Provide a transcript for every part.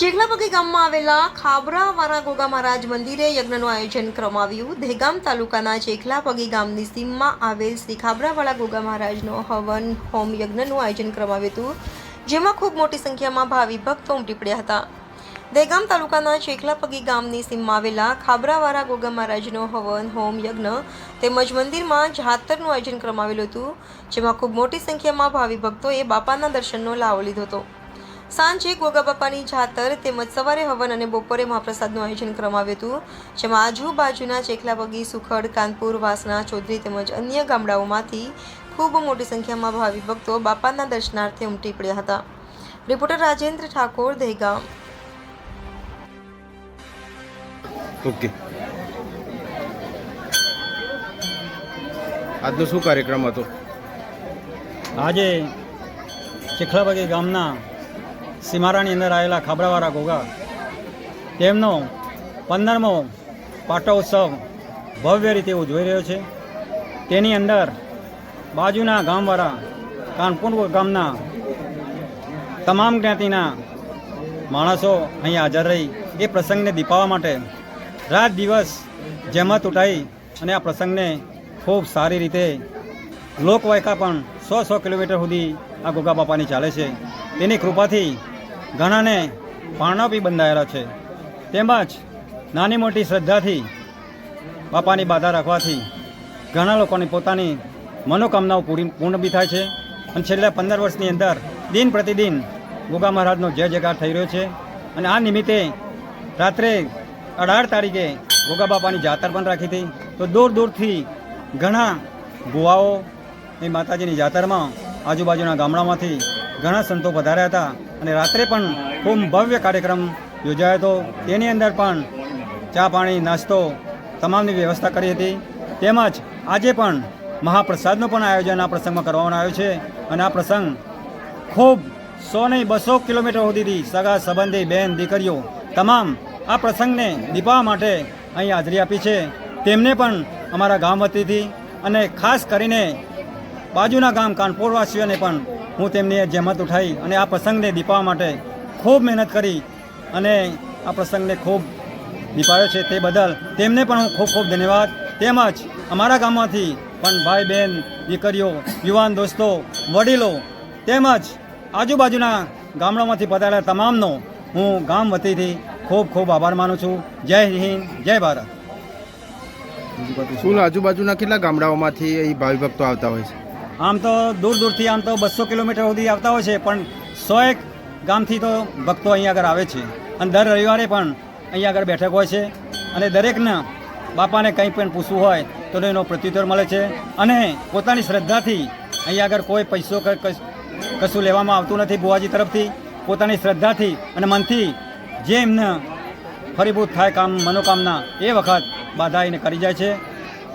ચેખલાપગી ગામમાં આવેલા ખાબરાવાળા ગોગા મહારાજ મંદિરે યજ્ઞનું આયોજન કરવામાં આવ્યું દહેગામ તાલુકાના ચેખલાપગી ગામની સીમમાં આવેલ શ્રી ખાબરાવાળા ગોગા મહારાજનો હવન હોમ યજ્ઞનું આયોજન કરવામાં આવ્યું હતું, જેમાં ખૂબ મોટી સંખ્યામાં ભાવિ ભક્તો ઉમટી પડ્યા હતા. દહેગામ તાલુકાના ચેખલાપગી ગામની સીમમાં આવેલા ખાબરાવાળા ગોગા મહારાજનો હવન હોમ યજ્ઞ તેમજ મંદિરમાં જાતરનું આયોજન કરવામાં આવેલું હતું, જેમાં ખૂબ મોટી સંખ્યામાં ભાવિ ભક્તોએ બાપાના દર્શનનો લાવો લીધો હતો. સાંજે ગોગા બાપાની જાતર તેમજ સવારે હવન અને બપોરે મહાપ્રસાદનું આયોજન કરવામાં આવ્યું હતું જેમાં આજુબાજુના ચેખલાબગી સુખડ કાનપુર વાસણા ચૌધરી તેમજ અન્ય ગામડાઓમાંથી ખૂબ મોટી સંખ્યામાં ભાવિ ભક્તો બાપાના દર્શનાર્થે ઉમટી પડ્યા હતા. રિપોર્ટર રાજેન્દ્ર ઠાકોર દહેગામ. ઓકે. આજનો શું કાર્યક્રમ હતો? આજે ચીખલાબગી ગામના સીમારાની અંદર આવેલા ખાબરાવાળા ગોગા તેમનો પંદરમો પાટોત્સવ ભવ્ય રીતે ઉજવાઈ રહ્યો છે. તેની અંદર બાજુના ગામવાળા, કાનપુર ગામના તમામ જ્ઞાતિના માણસો અહીં હાજર રહી એ પ્રસંગને દીપાવવા માટે રાત દિવસ જેમત ઉઠાઈ અને આ પ્રસંગને ખૂબ સારી રીતે લોકવાયકા પણ સો સો કિલોમીટર સુધી આ ગોગા બાપાની ચાલે છે. તેની કૃપાથી ઘણાને પારણા બી બંધાયેલા છે. તેમજ નાની મોટી શ્રદ્ધાથી બાપાની બાધા રાખવાથી ઘણા લોકોની પોતાની મનોકામનાઓ પૂરી પૂર્ણ બી થાય છે. અને છેલ્લા પંદર વર્ષની અંદર દિન પ્રતિદિન ગોગા મહારાજનો જય જયકાર થઈ રહ્યો છે. અને આ નિમિત્તે રાત્રે અઢાર તારીખે ગોગા બાપાની જાતર પણ રાખી હતી. તો દૂર દૂરથી ઘણા ભુવાઓ એ માતાજીની જાતરમાં આજુબાજુના ગામડામાંથી ઘણા સંતો પધાર્યા હતા અને રાત્રે પણ ખૂબ ભવ્ય કાર્યક્રમ યોજાયો હતો. તેની અંદર પણ ચા પાણી, નાસ્તો તમામની વ્યવસ્થા કરી હતી. તેમજ આજે પણ મહાપ્રસાદનું પણ આયોજન આ પ્રસંગમાં કરવામાં આવ્યું છે અને આ પ્રસંગ ખૂબ સો નહીં, બસો કિલોમીટર સુધીથી સગા સંબંધી, બેન, દીકરીઓ તમામ આ પ્રસંગને દીપાવવા માટે અહીં હાજરી આપી છે. તેમને પણ અમારા ગામ વતીથી અને ખાસ કરીને બાજુના ગામ કાનપુરવાસીઓને પણ હું તેમની જહેમત ઉઠાવી અને આ પ્રસંગને દીપાવવા માટે ખૂબ મહેનત કરી અને આ પ્રસંગને ખૂબ દીપાવ્યો છે તે બદલ તેમને પણ હું ખૂબ ખૂબ ધન્યવાદ. તેમજ અમારા ગામમાંથી પણ ભાઈ બહેન, દીકરીઓ, યુવાન દોસ્તો, વડીલો તેમજ આજુબાજુના ગામડામાંથી પધારેલા તમામનો હું ગામ વતીથી ખૂબ ખૂબ આભાર માનું છું. જય હિન્દ, જય ભારત. શું આજુબાજુના કેટલા ગામડાઓમાંથી અહીં ભાવિ ભક્તો આવતા હોય છે? આમ તો દૂર દૂરથી આમ તો બસો કિલોમીટર સુધી આવતા હોય છે, પણ સો એક ગામથી તો ભક્તો અહીંયા આગળ આવે છે. અને દર રવિવારે પણ અહીંયા આગળ બેઠક હોય છે. અને દરેકના બાપાને કંઈ પણ પૂછવું હોય, તો એનો પ્રત્યુત્તર મળે છે. અને પોતાની શ્રદ્ધાથી અહીંયા આગળ કોઈ પૈસો કશું લેવામાં આવતું નથી બુવાજી તરફથી. પોતાની શ્રદ્ધાથી અને મનથી જે એમને ફરીભૂત થાય કામ, મનોકામના એ વખત બાધા એને કરી જાય છે.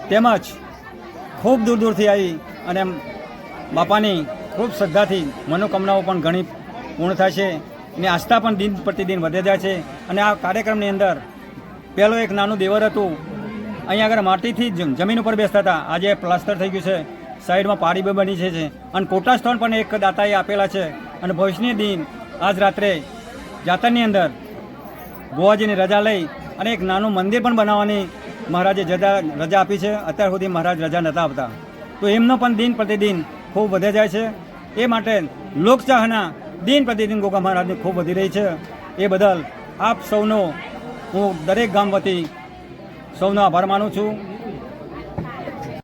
તેમજ ખૂબ દૂર દૂરથી આવી અને બાપાની ખૂબ શ્રદ્ધાથી મનોકામનાઓ પણ ઘણી પૂર્ણ થાય છે અને આસ્થા પણ દિન પ્રતિદિન વધે જાય છે. અને આ કાર્યક્રમની અંદર પહેલો એક નાનું દેવર હતું. અહીંયા આગળ માટીથી જ જમીન ઉપર બેસતા હતા. આજે પ્લાસ્ટર થઈ ગયું છે. સાઈડમાં પાડી બની છે. અને કોટા સ્થળ પણ એક દાતાએ આપેલા છે. અને ભવિષ્યની દિન આજ રાત્રે જાતરની અંદર ગોવાજીની રજા લઈ અને એક નાનું મંદિર પણ બનાવવાની મહારાજે રજા રજા આપી છે. અત્યાર સુધી મહારાજ રજા નહોતા આપતા. તો એમનો પણ દિન પ્રતિદિન ખૂબ વધે જાય છે. એ માટે લોકચાહના દિન પ્રતિદિન ગોગા મહારાજની ખૂબ વધી રહી છે. એ બદલ આપ સૌનો હું દરેક ગામ વતી સૌનો આભાર માનું છું.